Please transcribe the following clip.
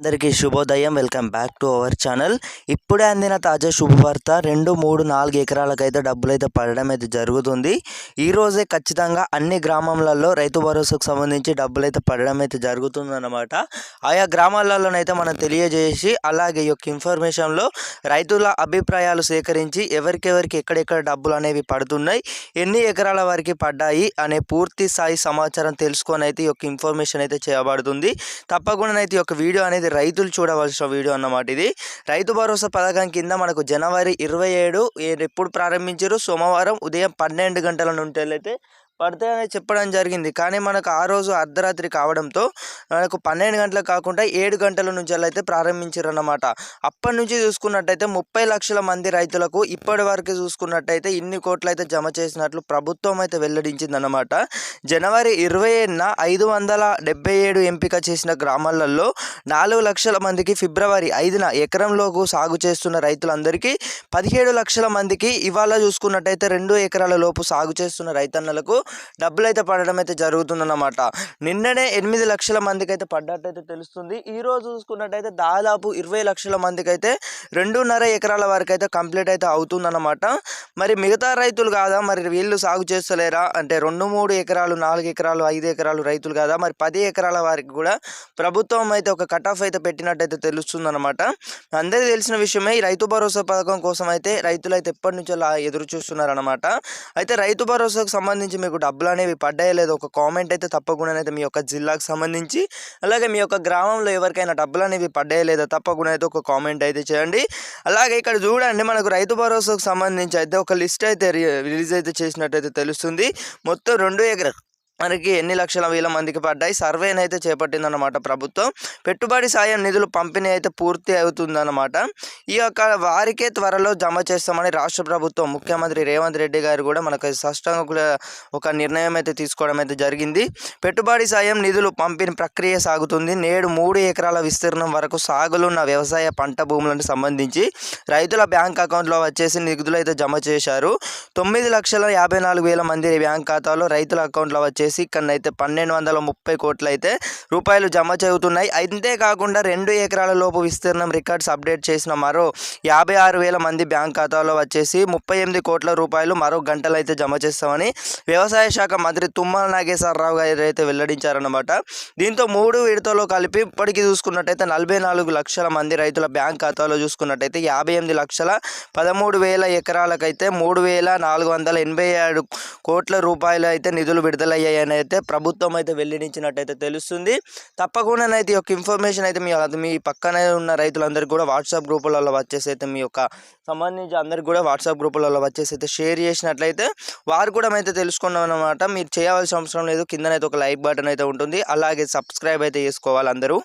అందరికీ శుభోదయం. Welcome back to our channel. ఇప్పుడే అందిన తాజా శుభవార్త రెండు మూడు నాలుగు ఎకరాలకైతే డబ్బులు అయితే పడడం అయితే జరుగుతుంది. ఈరోజే ఖచ్చితంగా అన్ని గ్రామాలలో రైతు భరోసాకు సంబంధించి డబ్బులు అయితే పడడం అయితే జరుగుతుందన్నమాట. ఆయా గ్రామాలలోనైతే మనం తెలియజేసి అలాగే ఈ యొక్క ఇన్ఫర్మేషన్లో రైతుల అభిప్రాయాలు సేకరించి ఎవరికెవరికి ఎక్కడెక్కడ డబ్బులు అనేవి పడుతున్నాయి ఎన్ని ఎకరాల వరకు పడ్డాయి అనే పూర్తి స్థాయి సమాచారం తెలుసుకొని అయితే ఈ యొక్క ఇన్ఫర్మేషన్ అయితే చేయబడుతుంది. తప్పకుండా అయితే ఈ యొక్క వీడియో అనేది రైతులు చూడవలసిన వీడియో అన్నమాట ఇది. రైతు భరోసా పథకం కింద మనకు జనవరి ఇరవై ఏడు ఎప్పుడు ప్రారంభించారు? సోమవారం ఉదయం పన్నెండు గంటల నుండి అయితే పడతాయని చెప్పడం జరిగింది. కానీ మనకు ఆ రోజు అర్ధరాత్రి కావడంతో మనకు పన్నెండు గంటలకు కాకుండా ఏడు గంటల నుంచి అయితే ప్రారంభించారు అన్నమాట అప్పటి నుంచి చూసుకున్నట్టయితే ముప్పై లక్షల మంది రైతులకు ఇప్పటి వరకు చూసుకున్నట్టయితే ఇన్ని కోట్లు అయితే జమ చేసినట్లు ప్రభుత్వం అయితే వెల్లడించింది అన్నమాట జనవరి ఇరవై ఏడున ఐదు వందల డెబ్బై ఏడు ఎంపిక చేసిన గ్రామాలలో నాలుగు లక్షల మందికి ఫిబ్రవరి ఐదున ఎకరంలోకి సాగు చేస్తున్న రైతులందరికీ పదిహేడు లక్షల మందికి ఇవాళ చూసుకున్నట్టయితే రెండు ఎకరాల లోపు సాగు చేస్తున్న రైతన్నలకు డబ్బులు అయితే పడడం అయితే జరుగుతుందన్నమాట. నిన్ననే ఎనిమిది లక్షల మందికి అయితే పడ్డట్టయితే తెలుస్తుంది. ఈ రోజు చూసుకున్నట్టయితే దాదాపు ఇరవై లక్షల మందికి అయితే రెండున్నర ఎకరాల వరకు అయితే కంప్లీట్ అయితే అవుతుందన్నమాట. మరి మిగతా రైతులు కాదా? మరి వీళ్ళు సాగు చేస్తలేరా? అంటే రెండు మూడు ఎకరాలు నాలుగు ఎకరాలు ఐదు ఎకరాలు రైతులు కాదా? మరి పది ఎకరాల వారికి కూడా ప్రభుత్వం అయితే ఒక కట్ ఆఫ్ అయితే పెట్టినట్టయితే తెలుస్తుందన్నమాట. అందరికీ తెలిసిన విషయమే ఈ రైతు భరోసా పథకం కోసం అయితే రైతులు అయితే ఎప్పటి నుంచో అలా ఎదురు చూస్తున్నారనమాట అయితే రైతు భరోసాకు సంబంధించి మీకు డబ్బులు అనేవి పడ్డాయో లేదో ఒక కామెంట్ అయితే తప్పకుండా అయితే మీ యొక్క జిల్లాకు సంబంధించి అలాగే మీ యొక్క గ్రామంలో ఎవరికైనా డబ్బులు అనేవి పడ్డాయో లేదో తప్పకుండా అయితే ఒక కామెంట్ అయితే చేయండి. అలాగే ఇక్కడ చూడండి మనకు రైతు భరోసాకు సంబంధించి అయితే ఒక లిస్ట్ అయితే రిలీజ్ అయితే చేసినట్టయితే తెలుస్తుంది. మొత్తం రెండు ఎకరా మనకి ఎన్ని లక్షల వేల మందికి పడ్డాయి. సర్వేని అయితే చేపట్టిందన్నమాట ప్రభుత్వం. పెట్టుబడి సాయం నిధులు పంపిణీ అయితే పూర్తి అవుతుందన్నమాట. ఈ యొక్క వారికే త్వరలో జమ చేస్తామని రాష్ట్ర ప్రభుత్వం ముఖ్యమంత్రి రేవంత్ రెడ్డి గారు కూడా మనకు స్పష్టంగా కూడా ఒక నిర్ణయం అయితే తీసుకోవడం అయితే జరిగింది. పెట్టుబడి సాయం నిధులు పంపిణీ ప్రక్రియ సాగుతుంది. నేడు మూడు ఎకరాల విస్తీర్ణం వరకు సాగులున్న వ్యవసాయ పంట భూములకు సంబంధించి రైతుల బ్యాంక్ అకౌంట్లో వచ్చేసి నిధులు అయితే జమ చేశారు. తొమ్మిది లక్షల యాభై నాలుగు వేల మంది బ్యాంక్ ఖాతాలో రైతుల అకౌంట్లో వచ్చేసి వచ్చేసి ఇక్కడనైతే పన్నెండు వందల ముప్పై కోట్లు అయితే రూపాయలు జమ చెబుతున్నాయి అంతేకాకుండా రెండు ఎకరాల లోపు విస్తీర్ణం రికార్డ్స్ అప్డేట్ చేసిన మరో యాభై ఆరు వేల మంది బ్యాంక్ ఖాతాలో వచ్చేసి ముప్పై ఎనిమిది కోట్ల రూపాయలు మరో గంటలు అయితే జమ చేస్తామని వ్యవసాయ శాఖ మంత్రి తుమ్మల నాగేశ్వరరావు గారు అయితే వెల్లడించారనమాట దీంతో మూడు విడతలో కలిపి ఇప్పటికీ చూసుకున్నట్టయితే నలభై నాలుగు లక్షల మంది రైతుల బ్యాంక్ ఖాతాలో చూసుకున్నట్టయితే యాభై ఎనిమిది లక్షల పదమూడు వేల ఎకరాలకైతే మూడు వేల నాలుగు వందల ఎనభై ఏడు కోట్ల రూపాయలు అయితే నిధులు విడుదలయ్యాయి అని అయితే ప్రభుత్వం అయితే వెల్లడించినట్టయితే తెలుస్తుంది. తప్పకుండానైతే ఈ యొక్క ఇన్ఫర్మేషన్ అయితే మీ మీ పక్కనే ఉన్న రైతులందరికీ కూడా వాట్సాప్ గ్రూపులలో వచ్చేసి అయితే మీ యొక్క సంబంధించి అందరికి కూడా వాట్సాప్ గ్రూపులలో వచ్చేసి అయితే షేర్ చేసినట్లయితే వారు కూడా అయితే తెలుసుకున్నాం అనమాట మీరు చేయవలసిన అవసరం లేదు. కిందనైతే ఒక లైక్ బటన్ అయితే ఉంటుంది. అలాగే సబ్స్క్రైబ్ అయితే చేసుకోవాలి అందరూ.